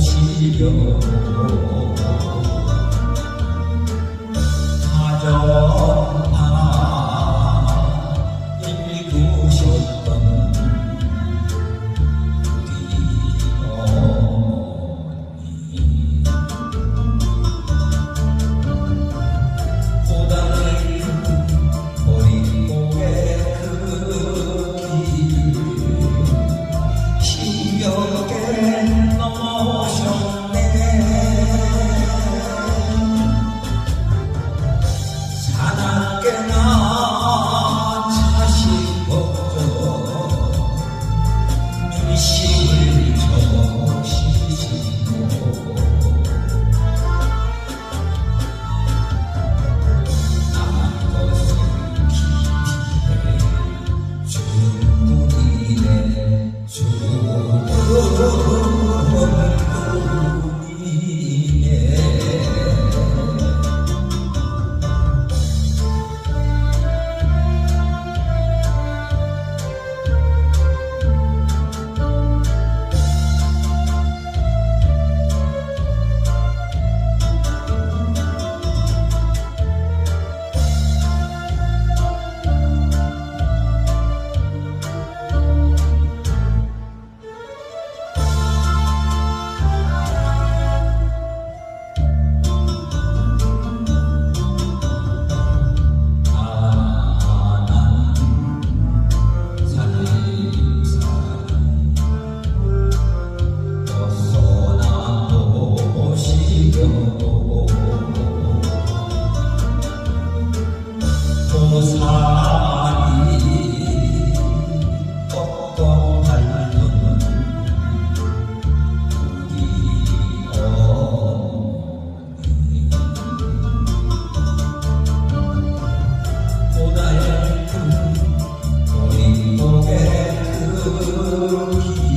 시려 고사리 꺾어 밟는 우리 어머니 보다의 큰 어린 고개 그